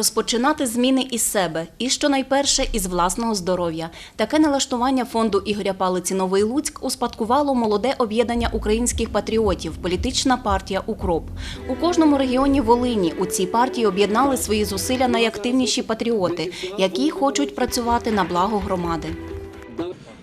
Розпочинати зміни із себе і щонайперше із власного здоров'я. Таке налаштування фонду Ігоря Палиці Новий Луцьк успадкувало молоде об'єднання українських патріотів, політична партія Укроп. У кожному регіоні Волині у цій партії об'єднали свої зусилля найактивніші патріоти, які хочуть працювати на благо громади.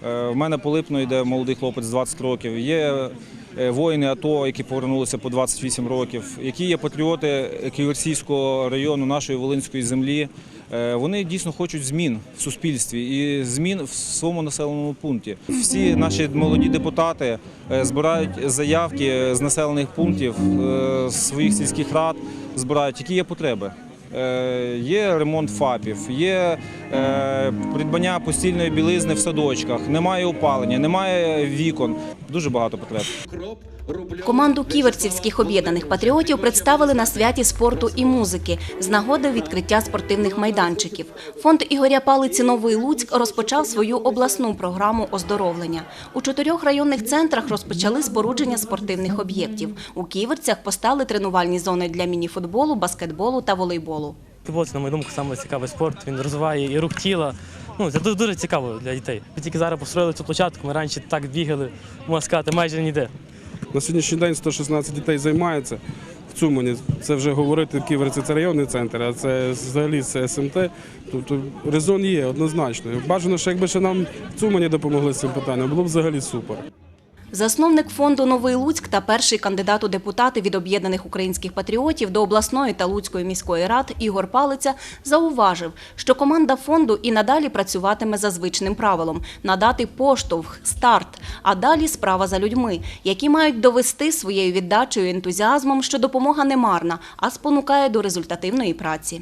Е, В мене по Липну йде молодий хлопець 20 років. Є е, воїни АТО, які повернулися по 28 років, які є патріоти Ківерсійського району нашої Волинської землі. Е, Вони дійсно хочуть змін в суспільстві і змін в своєму населеному пункті. Всі наші молоді депутати е, збирають заявки з населених пунктів, е, з своїх сільських рад, збирають, які є потреби. Е, Є ремонт ФАПів, є е, придбання постільної білизни в садочках, немає опалення, немає вікон. Дуже багато потреб. Команду ківерцівських об'єднаних патріотів представили на святі спорту і музики з нагоди відкриття спортивних майданчиків. Фонд Ігоря Палиці Новий Луцьк розпочав свою обласну програму оздоровлення. У чотирьох районних центрах розпочали спорудження спортивних об'єктів. У ківерцях постали тренувальні зони для мініфутболу, баскетболу та волейболу. Футбол, це, на мою думку, саме цікавий спорт. Він розвиває і рух тіла. Ну, це дуже, дуже цікаво для дітей. Ми тільки зараз построїли цю площадку, ми раніше так бігали, можна сказати, майже ніде. На сьогоднішній день 116 дітей займається. В Цумані це вже говорити Ківерці це районний центр, а це взагалі це СМТ. Тобто резон є однозначно. Бажано, що якби ще нам в Цумані допомогли з цим питанням, було б взагалі супер. Засновник фонду Новий Луцьк та перший кандидат у депутати від об'єднаних українських патріотів до обласної та Луцької міської рад Ігор Палиця зауважив, що команда фонду і надалі працюватиме за звичним правилом надати поштовх, старт, а далі справа за людьми, які мають довести своєю віддачею і ентузіазмом, що допомога не марна, а спонукає до результативної праці.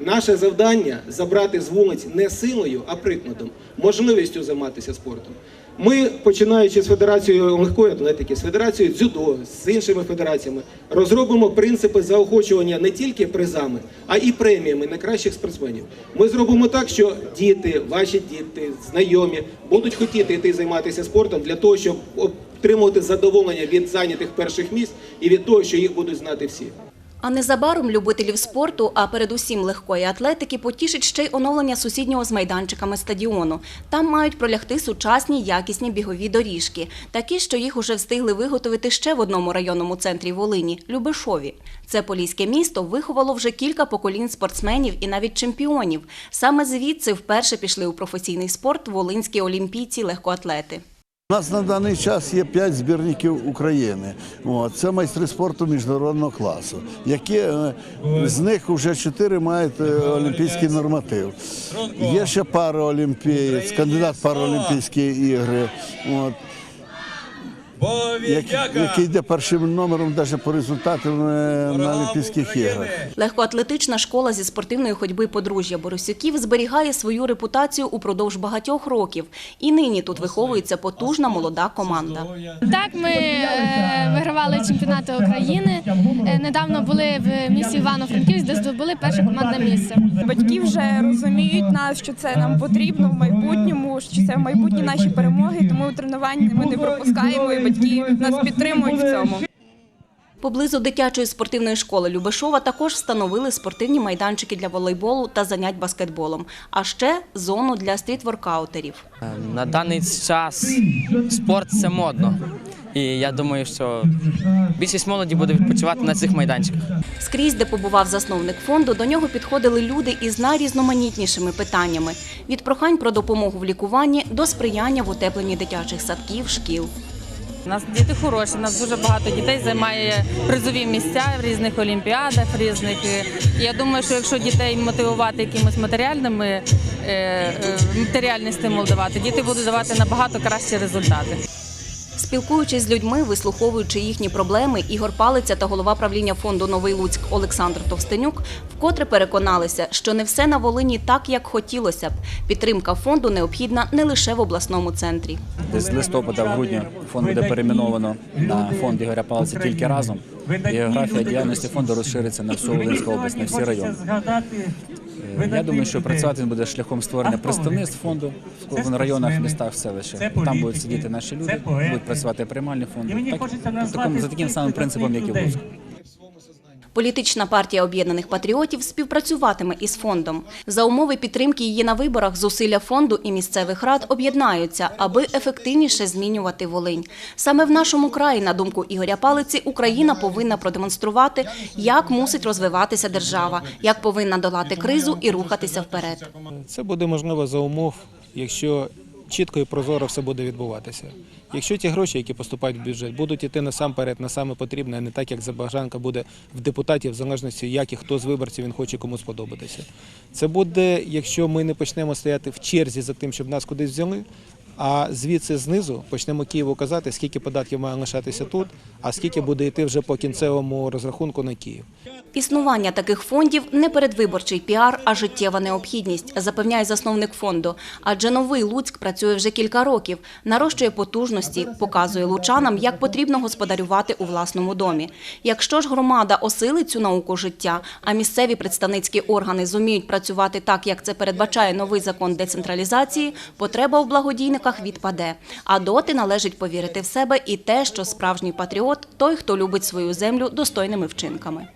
Наше завдання забрати з вулиць не силою, а прикладом, можливістю займатися спортом. Ми, починаючи з Федерацією легкої атлетики, з Федерацією дзюдо, з іншими федераціями, розробимо принципи заохочування не тільки призами, а і преміями найкращих спортсменів. Ми зробимо так, що діти, ваші діти, знайомі будуть хотіти йти займатися спортом для того, щоб отримувати задоволення від зайнятих перших місць і від того, що їх будуть знати всі. А незабаром любителів спорту, а передусім легкої атлетики, потішить ще й оновлення сусіднього з майданчиками стадіону. Там мають пролягти сучасні якісні бігові доріжки, такі, що їх уже встигли виготовити ще в одному районному центрі Волині Любешові. Це поліське місто виховало вже кілька поколінь спортсменів і навіть чемпіонів. Саме звідси вперше пішли у професійний спорт волинські олімпійці легкоатлети. У нас на даний час є п'ять збірників України. Це майстри спорту міжнародного класу, е, з них вже чотири мають е, олімпійський норматив. Є ще параолімпієць, кандидат параолімпійські ігри. Як- який йде першим номером навіть по результатам е, на Олімпійських іграх. Легкоатлетична школа зі спортивної ходьби подружжя Борисюків зберігає свою репутацію упродовж багатьох років. І нині тут виховується потужна молода команда. Так, ми е, вигравали чемпіонати України. Е, недавно були в місті Івано-Франківськ, де здобули перше командне місце. Батьки вже розуміють нас, що це нам потрібно в майбутньому, що це в майбутні наші перемоги, тому тренувань ми не пропускаємо, і батьки нас підтримують в цьому. Поблизу дитячої спортивної школи Любешова також встановили спортивні майданчики для волейболу та занять баскетболом, а ще зону для стрітворкаутерів. На даний час спорт це модно. І я думаю, що більшість молоді буде відпочивати на цих майданчиках. Скрізь, де побував засновник фонду, до нього підходили люди із найрізноманітнішими питаннями від прохань про допомогу в лікуванні до сприяння в утепленні дитячих садків, шкіл. У нас діти хороші, у нас дуже багато дітей займає призові місця в різних олімпіадах, різних. е, я думаю, що якщо дітей мотивувати якимось матеріальними, е, е, матеріальний стимул давати, діти будуть давати набагато кращі результати. Спілкуючись з людьми, вислуховуючи їхні проблеми, Ігор Палиця та голова правління фонду Новий Луцьк Олександр Товстенюк вкотре переконалися, що не все на Волині так, як хотілося б. Підтримка фонду необхідна не лише в обласному центрі. З листопада в грудні фонд буде перейменовано на фонд Ігоря Палиця тільки разом. Географія діяльності фонду розшириться на всю Волинську область, на всі райони. Я думаю, що працювати він буде шляхом створення представництв фонду в районах, містах, селищах. Там будуть сидіти наші люди, будуть працювати приймальні фонди. Так, за таким самим принципом, як і в Луцьку. Політична партія об'єднаних патріотів співпрацюватиме із фондом. За умови підтримки її на виборах зусилля фонду і місцевих рад об'єднаються, аби ефективніше змінювати Волинь. Саме в нашому краї, на думку Ігоря Палиці, Україна повинна продемонструвати, як мусить розвиватися держава, як повинна долати кризу і рухатися вперед. Це буде можливо за умов, якщо чітко і прозоро все буде відбуватися. Якщо ті гроші, які поступають в бюджет, будуть йти насамперед на саме потрібне, а не так, як забажанка буде в депутатів, в залежності, як і хто з виборців він хоче кому сподобатися. Це буде, якщо ми не почнемо стояти в черзі за тим, щоб нас кудись взяли. А звідси знизу почнемо Києву казати, скільки податків має лишатися тут, а скільки буде йти вже по кінцевому розрахунку на Київ. Існування таких фондів не передвиборчий піар, а життєва необхідність, запевняє засновник фонду. Адже новий Луцьк працює вже кілька років, нарощує потужності, показує лучанам, як потрібно господарювати у власному домі. Якщо ж громада осилить цю науку життя, а місцеві представницькі органи зуміють працювати так, як це передбачає новий закон децентралізації, потреба в благодійниках відпаде. А доти належить повірити в себе і те, що справжній патріот той, хто любить свою землю достойними вчинками.